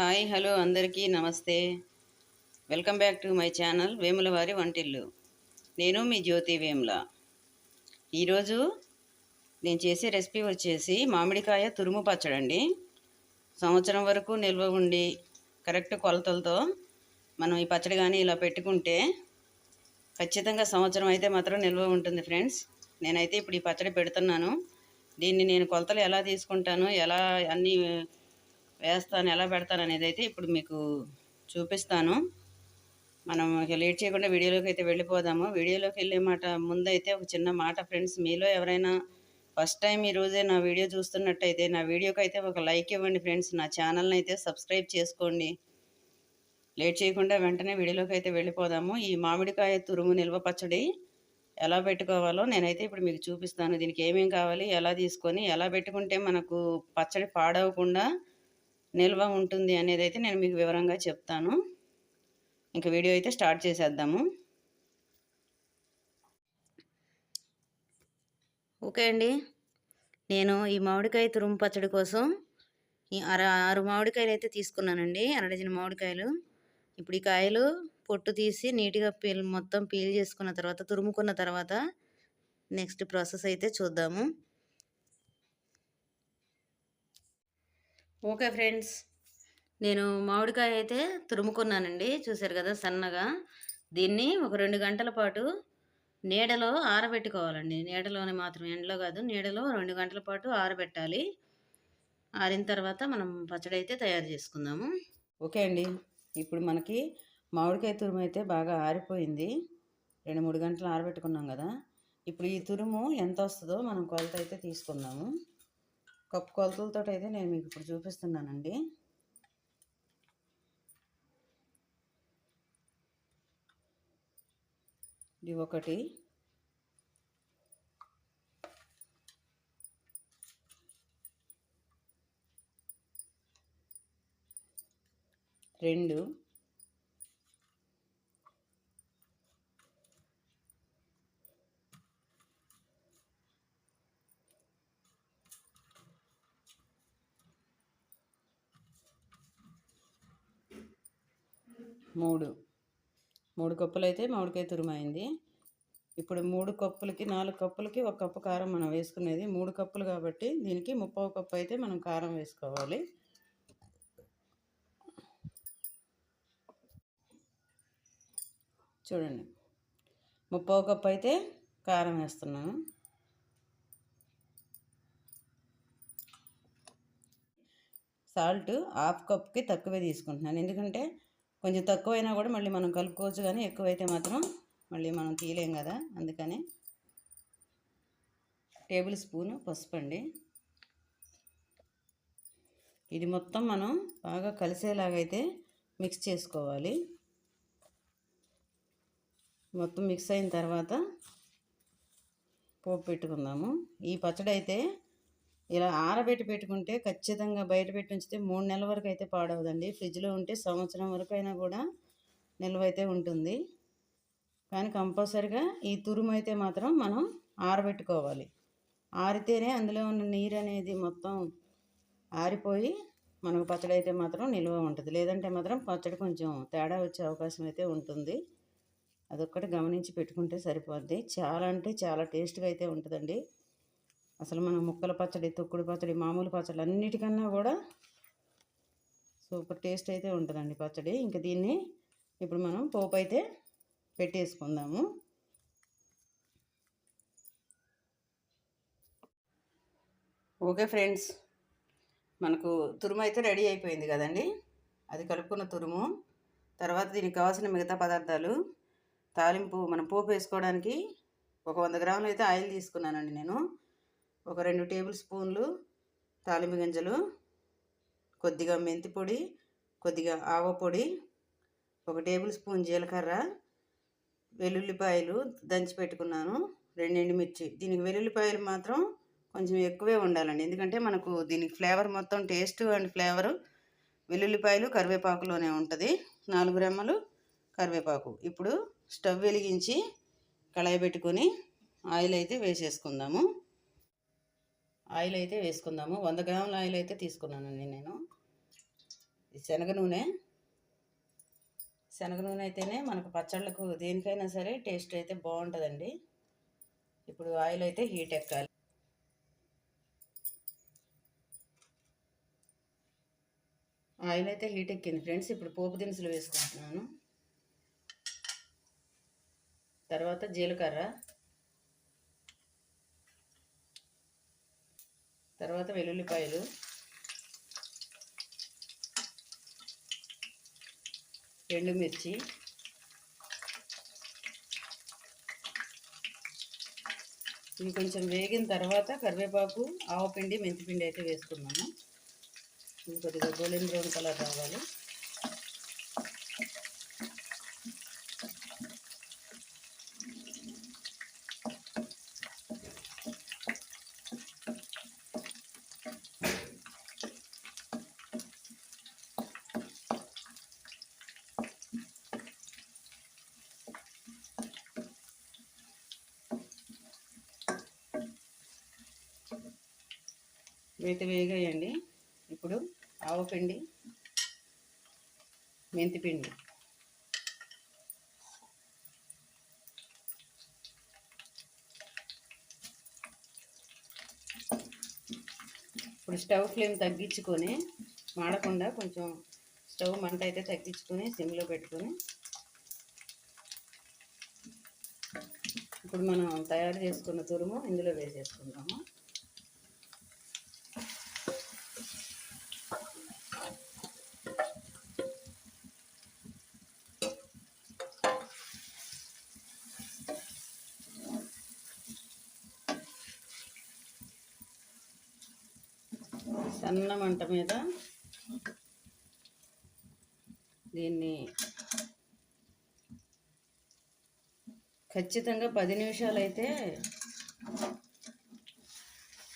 Hi hello అందరికీ నమస్తే. Welcome back to my channel Vemulavari Vantillu. నేను మీ జ్యోతి వేముల. ఈరోజు నేను చేసే రెసిపీ వచ్చేసి మామిడికాయ తురుము పచ్చడండి. సంవత్సరం వరకు నిల్వ ఉండి కరెక్ట్ కొలతలతో మనం ఈ పచ్చడి కానీ ఇలా పెట్టుకుంటే ఖచ్చితంగా సంవత్సరం అయితే మాత్రం నిల్వ ఉంటుంది ఫ్రెండ్స్. నేనైతే ఇప్పుడు ఈ పచ్చడి పెడుతున్నాను. దీన్ని నేను కొలతలు ఎలా తీసుకుంటాను ఎలా అన్నీ వేస్తాను ఎలా పెడతాను అనేది అయితే ఇప్పుడు మీకు చూపిస్తాను. మనం లేట్ చేయకుండా వీడియోలోకి అయితే వెళ్ళిపోదాము. వీడియోలోకి వెళ్ళే మాట ముందైతే ఒక చిన్న మాట ఫ్రెండ్స్ మీలో ఎవరైనా ఫస్ట్ టైం ఈరోజే నా వీడియో చూస్తున్నట్టయితే నా వీడియోకి అయితే ఒక లైక్ ఇవ్వండి ఫ్రెండ్స్. నా ఛానల్ని అయితే సబ్స్క్రైబ్ చేసుకోండి. లేట్ చేయకుండా వెంటనే వీడియోలోకి అయితే వెళ్ళిపోదాము. ఈ మామిడికాయ తురుము నిల్వ పచ్చడి ఎలా పెట్టుకోవాలో నేనైతే ఇప్పుడు మీకు చూపిస్తాను. దీనికి ఏమేమి కావాలి ఎలా తీసుకొని ఎలా పెట్టుకుంటే మనకు పచ్చడి పాడవకుండా నిల్వ ఉంటుంది అనేది అయితే నేను మీకు వివరంగా చెప్తాను. ఇంకా వీడియో అయితే స్టార్ట్ చేసేద్దాము. ఓకే అండి. నేను ఈ మామిడికాయ తురుము పచ్చడి కోసం ఈ అర ఆరు మామిడికాయలు అయితే తీసుకున్నానండి. అర డజన్ మామిడికాయలు. ఇప్పుడు ఈ కాయలు పొట్టు తీసి నీట్గా పీల్ మొత్తం పీల్ చేసుకున్న తర్వాత తురుముకున్న తర్వాత నెక్స్ట్ ప్రాసెస్ అయితే చూద్దాము. Okay friends. నేను మామిడికాయ అయితే తురుముకున్నానండి. చూసారు కదా సన్నగా. దీన్ని ఒక రెండు గంటల పాటు నీడలో ఆరబెట్టుకోవాలండి. నీడలోనే మాత్రం ఎండలో కాదు నీడలో రెండు గంటల పాటు ఆరబెట్టాలి. ఆరిన తర్వాత మనం పచ్చడి అయితే తయారు చేసుకుందాము. ఓకే అండి. ఇప్పుడు మనకి మామిడికాయ తురుము అయితే బాగా ఆరిపోయింది. రెండు మూడు గంటలు ఆరబెట్టుకున్నాం కదా. ఇప్పుడు ఈ తురుము ఎంత వస్తుందో మనం కొలత అయితే తీసుకుందాము. కప్పు కొలతలతో అయితే నేను మీకు ఇప్పుడు చూపిస్తున్నానండి. ఇది ఒకటి. రెండు. మూడు. మూడు కప్పులు అయితే మామిడికాయ తురుమైంది. ఇప్పుడు మూడు కప్పులకి నాలుగు కప్పులకి ఒక కప్పు కారం మనం వేసుకునేది మూడు కప్పులు కాబట్టి దీనికి ముప్పై కప్పు అయితే మనం కారం వేసుకోవాలి. చూడండి. ముప్పై కప్పు అయితే కారం వేస్తున్నాను. సాల్ట్ హాఫ్ కప్కి తక్కువే తీసుకుంటున్నాను. ఎందుకంటే కొంచెం తక్కువైనా కూడా మళ్ళీ మనం కలుపుకోవచ్చు కానీ ఎక్కువైతే మాత్రం మళ్ళీ మనం తీయలేం కదా. అందుకని టేబుల్ స్పూను పసుపు అండి. ఇది మొత్తం మనం బాగా కలిసేలాగైతే మిక్స్ చేసుకోవాలి. మొత్తం మిక్స్ అయిన తర్వాత పోపు పెట్టుకుందాము. ఈ పచ్చడి అయితే ఇలా ఆరబెట్టి పెట్టుకుంటే ఖచ్చితంగా బయట పెట్టి ఉంచితే మూడు నెలల వరకు అయితే పాడవదండి. ఫ్రిడ్జ్లో ఉంటే సంవత్సరం వరకు అయినా కూడా నిల్వ అయితే ఉంటుంది. కానీ కంపల్సరిగా ఈ తురుము అయితే మాత్రం మనం ఆరబెట్టుకోవాలి. ఆరితేనే అందులో ఉన్న నీరు అనేది మొత్తం ఆరిపోయి మనకు పచ్చడి అయితే మాత్రం నిల్వ ఉంటుంది. లేదంటే మాత్రం పచ్చడి కొంచెం తేడా వచ్చే అవకాశం అయితే ఉంటుంది. అదొక్కటి గమనించి పెట్టుకుంటే సరిపోద్ది. చాలా అంటే చాలా టేస్ట్గా అయితే ఉంటుందండి. అసలు మనం ముక్కల పచ్చడి తొక్కుడు పచ్చడి మామూలు పచ్చడి అన్నిటికన్నా కూడా సూపర్ టేస్ట్ అయితే ఉంటుందండి పచ్చడి. ఇంకా దీన్ని ఇప్పుడు మనం పోపు అయితే పెట్టేసుకుందాము. ఓకే ఫ్రెండ్స్ మనకు తురుము అయితే రెడీ అయిపోయింది కదండి. అది కలుపుకున్న తురుము తర్వాత దీనికి కావాల్సిన మిగతా పదార్థాలు తాలింపు మనం పోపు వేసుకోవడానికి ఒక వంద గ్రాములు అయితే ఆయిల్ తీసుకున్నానండి నేను. ఒక రెండు టేబుల్ స్పూన్లు తాలింపు గింజలు కొద్దిగా మెంతి పొడి కొద్దిగా ఆవ పొడి ఒక టేబుల్ స్పూన్ జీలకర్ర వెల్లుల్లిపాయలు దంచి పెట్టుకున్నాను రెండు మిర్చి. దీనికి వెల్లుల్లిపాయలు మాత్రం కొంచెం ఎక్కువే ఉండాలండి. ఎందుకంటే మనకు దీనికి ఫ్లేవర్ మొత్తం టేస్ట్ అండ్ ఫ్లేవరు వెల్లుల్లిపాయలు కరివేపాకులోనే ఉంటుంది. నాలుగు రెమ్మలు కరివేపాకు. ఇప్పుడు స్టవ్ వెలిగించి కళాయి పెట్టుకొని ఆయిల్ అయితే వేసేసుకుందాము. ఆయిల్ అయితే వేసుకుందాము. వంద గ్రాముల ఆయిల్ అయితే తీసుకున్నానండి నేను. శనగ నూనె. శనగ నూనె అయితేనే మనకు పచ్చళ్ళకు దేనికైనా సరే టేస్ట్ అయితే బాగుంటుందండి. ఇప్పుడు ఆయిల్ అయితే హీట్ ఎక్కాలి. ఆయిల్ అయితే హీట్ ఎక్కింది ఫ్రెండ్స్. ఇప్పుడు పోపు దినుసులు వేసుకుంటున్నాను. తర్వాత జీలకర్ర. తర్వాత వెల్లుల్లిపాయలు. ఎండుమిర్చి ఇవి కొంచెం వేగిన తర్వాత కరివేపాకు ఆవపిండి మెంతిపిండి అయితే వేసుకున్నాము. ఇది కొద్దిగా గోల్డెన్ బ్రౌన్ కలర్ రావాలి వేత వేగాయండి. ఇప్పుడు ఆవపిండి మెంతిపిండి ఇప్పుడు స్టవ్ ఫ్లేమ్ తగ్గించుకొని మాడకుండా కొంచెం స్టవ్ మంట అయితే తగ్గించుకొని సిమ్లో పెట్టుకొని ఇప్పుడు మనం తయారు చేసుకున్న తురుము ఇందులో వేసేసుకుంటాము సన్న మంట మీద దీన్ని ఖచ్చితంగా పది నిమిషాలు అయితే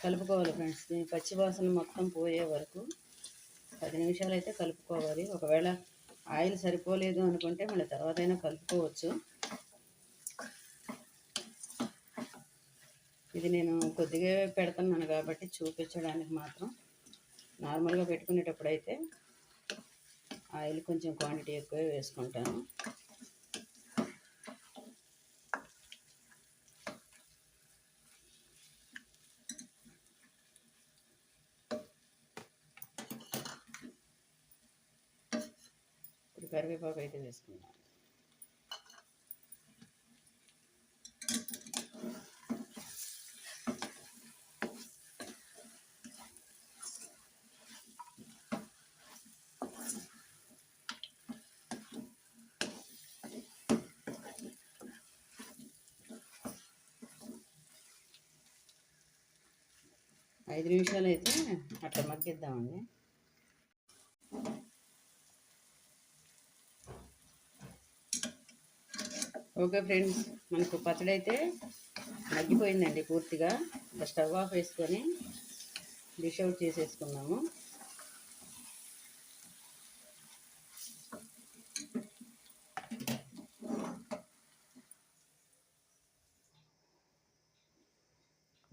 కలుపుకోవాలి ఫ్రెండ్స్. దీని పచ్చి వాసన మొత్తం పోయే వరకు పది నిమిషాలు అయితే కలుపుకోవాలి. ఒకవేళ ఆయిల్ సరిపోలేదు అనుకుంటే మళ్ళీ తర్వాత అయినా కలుపుకోవచ్చు. ఇది నేను కొద్దిగా పెడుతున్నాను కాబట్టి చూపించడానికి మాత్రం. నార్మల్గా పెట్టుకునేటప్పుడు అయితే ఆయిల్ కొంచెం క్వాంటిటీ ఎక్కువ వేసుకుంటాను. ఇప్పుడు కరివేపాకు అయితే వేసుకుంటాను ఐదు నిమిషాలు అయితే అట్లా మగ్గిద్దామండి. ఓకే ఫ్రెండ్స్ మనకు పచ్చడి అయితే మగ్గిపోయిందండి పూర్తిగా. స్టవ్ ఆఫ్ వేసుకొని డిష్ అవుట్ చేసేసుకున్నాము.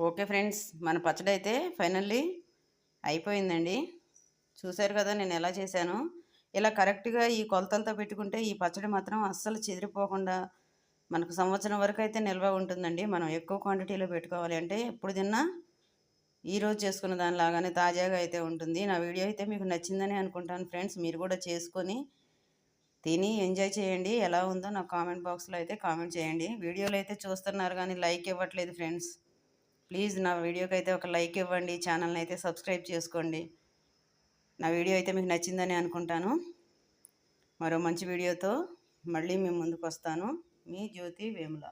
ఓకే ఫ్రెండ్స్ మన పచ్చడి అయితే ఫైనల్లీ అయిపోయిందండి. చూశారు కదా నేను ఎలా చేశాను? ఇలా కరెక్ట్గా ఈ కొలతలతో పెట్టుకుంటే ఈ పచ్చడి మాత్రం అస్సలు చెదిరిపోకుండా మనకు సంవత్సరం వరకు అయితే నిల్వ ఉంటుందండి. మనం ఎక్కువ క్వాంటిటీలో పెట్టుకోవాలి అంటే ఎప్పుడు తిన్నా ఈరోజు చేసుకున్న దానిలాగానే తాజాగా అయితే ఉంటుంది. నా వీడియో అయితే మీకు నచ్చిందని అనుకుంటాను ఫ్రెండ్స్. మీరు కూడా చేసుకొని తిని ఎంజాయ్ చేయండి. ఎలా ఉందో నా కామెంట్ బాక్స్లో అయితే కామెంట్ చేయండి. వీడియోలు అయితే చూస్తున్నారు కానీ లైక్ ఇవ్వట్లేదు ఫ్రెండ్స్. ప్లీజ్ నా వీడియోకి అయితే ఒక లైక్ ఇవ్వండి ఛానల్ని అయితే సబ్స్క్రైబ్ చేసుకోండి. నా వీడియో అయితే మీకు నచ్చిందని అనుకుంటాను. మరో మంచి వీడియోతో మళ్ళీ మేము ముందుకు వస్తాను మీ జ్యోతి వేముల.